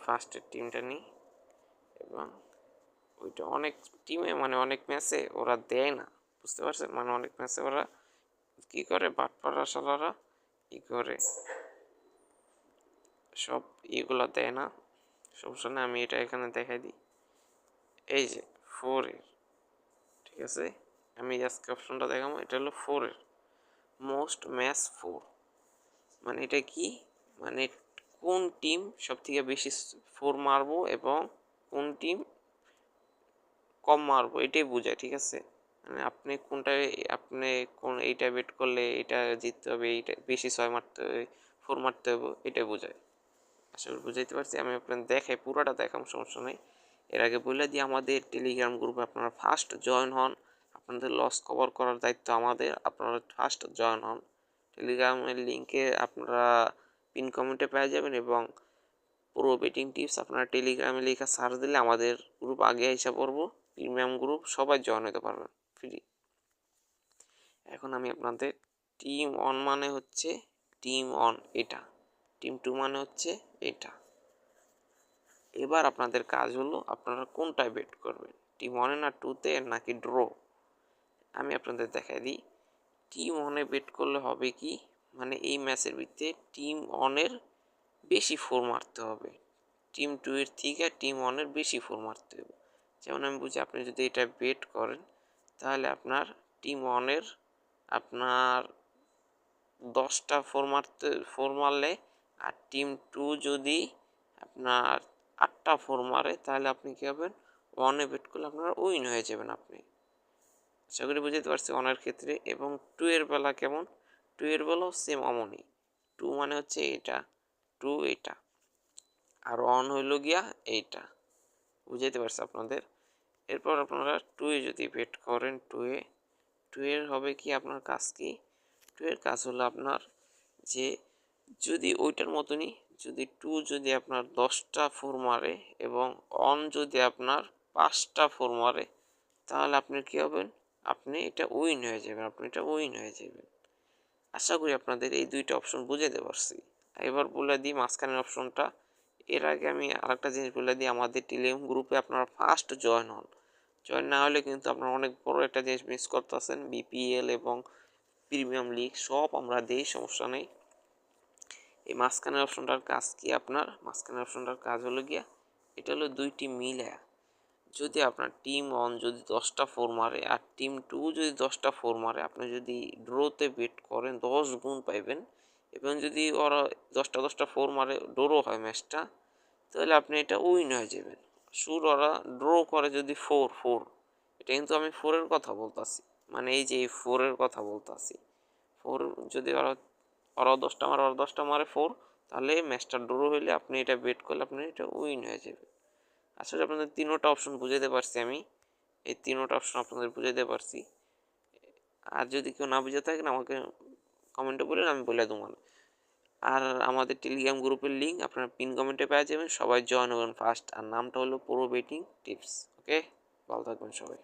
ফার্স্টের টিমটা নিই এবং ওইটা অনেক টিমে মানে অনেক ম্যাচে ওরা দেয় না, বুঝতে পারছেন? মানে অনেক ম্যাচে ওরা কী করে? বাটপাড়া সালারা ই করে? সব ইগুলো দেয় না। সমস্যা নেই আমি এটা এখানে দেখাই দিই। এই যে ফোরের ঠিক আছে? আমি আজকে অপশনটা দেখাবো। এটা হলো ফোরের মোস্ট ম্যাচ ফোর মানে এটা কি? মানে কোন টিম সব থেকে বেশি ফোর মারবো এবং কোন টিম কম মারবো, এটাই বোঝায়, ঠিক আছে? মানে আপনি কোনটায় আপনি কোন, এইটা বেট করলে এটা জিততে হবে, এইটা বেশি ছয় মারতে হবে, ফোর মারতে হবে, এটাই বোঝায়। আসলে বুঝাইতে পারছি, আমি আপনার দেখাই, পুরোটা দেখাম, সমস্যা নেই। এর আগে বলে দিই, আমাদের টেলিগ্রাম গ্রুপে আপনারা ফার্স্ট জয়েন হন। আপনাদের লস কভার করার দায়িত্ব আমাদের, আপনারা ফার্স্ট জয়েন হন। টেলিগ্রামের লিঙ্কে আপনারা পিন কমেন্টে পেয়ে যাবেন এবং পুরো বেটিং টিপস আপনারা টেলিগ্রামে লেখা সার্চ দিলে আমাদের গ্রুপ আগে হিসাব করব প্রিমিয়াম গ্রুপ সবাই জয়েন হতে পারবেন ফ্রি এখন আমি আপনাদের টিম অন মানে হচ্ছে টিম অন এটা টিম টু মানে হচ্ছে এটা। এবার আপনাদের কাজ হলো আপনারা কোনটায় বেট করবেন টিম ওয়ানে না টুতে নাকি ড্র আমি আপনাদের দেখাই দিই টিম ওয়ানে বেট করলে হবে কি? মানে এই ম্যাচের ভিত্তিতে টিম ওয়ানের বেশি ফোর মারতে হবে। টিম টু এর থেকে টিম ওয়ানের বেশি ফোর মারতে হবে। যেমন আমি বুঝি আপনি যদি এটা বেট করেন, তাহলে আপনার টিম ওয়ানের আপনার দশটা ফোর মারতে ফোর মারলে আর টিম টু যদি আপনার আটটা ফোর মারে, তাহলে আপনি কী হবেন? ওয়ানে বেট করলে আপনার উইন হয়ে যাবেন আপনি। আশা করি বুঝতে পারছি ওয়ানের ক্ষেত্রে। এবং টু এর বেলা কেমন? টু এর বেলাও সেম অমনই। টু মানে হচ্ছে এটা। টু এটা। আর ওয়ান হইল গিয়া এইটা। বুঝাইতে পারছি আপনাদের? এরপর আপনারা টুয়ে যদি বেট করেন টুয়ে টুয়ের হবে কি আপনার কাজ কি? টুয়ের কাজ হলো আপনার যে যদি ওইটার মতনই যদি টু যদি আপনার দশটা ফোর মারে এবং অন যদি আপনার পাঁচটা ফোর মারে, তাহলে আপনি কী হবেন? আপনি এটা উইন হয়ে যাবেন। আপনি এটা উইন হয়ে যাবেন। আশা করি আপনাদের এই দুইটা অপশন বুঝাতে পারছি। এবার বলে দিই মাঝখানের অপশনটা এর আগে আমি আরেকটা জিনিস বলে দিই, আমাদের টেলিগ্রাম গ্রুপে আপনারা ফার্স্ট জয়েন হন। জয়েন না হলে কিন্তু আপনারা অনেক বড় একটা জিনিস মিস করতেছেন বিপিএল এবং প্রিমিয়াম লিগ সব আমরা দিই, সমস্যা নেই। এই মাঝখানের অপশনটার কাজ কি আপনার? মাঝখানের অপশনটার কাজ হলো গিয়া, এটা হলো দুইটি মিলে যদি আপনার টিম ওয়ান যদি দশটা ফোর মারে আর টিম টু যদি দশটা ফোর মারে, আপনি যদি ড্রোতে বেট করেন, দশ গুণ পাইবেন। এবং যদি ওরা দশটা দশটা ফোর মারে ড্রো হয় ম্যাচটা তাহলে আপনি এটা উইন হয়ে যাবেন। সুর ওরা ড্র করে যদি ফোর ফোর এটা কিন্তু আমি ফোরের কথা বলতাছি। মানে এই যে এই ফোরের কথা বলতাছি। ফোর যদি ওরা ওরা দশটা মারে, ওরা দশটা মারে ফোর তাহলে ম্যাচটা ড্র হইলে আপনি এটা বেট করলে আপনি এটা উইন হয়ে যাবে আসলে আপনাদের তিনোটা অপশন বুঝাতে পারছি আমি। এই তিনোটা অপশন আপনাদের বুঝাতে পারছি। আর যদি কেউ না বুঝে থাকেন, আমাকে কমেন্টে বলেন, আমি বলে দেবো আর আমাদের টেলিগ্রাম গ্রুপের লিঙ্ক আপনারা পিন কমেন্টে পেয়ে যাবেন। সবাই জয়েন হবেন ফার্স্ট আর নামটা হলো পুরো বেটিং টিপস ওকে ভালো থাকবেন সবাই।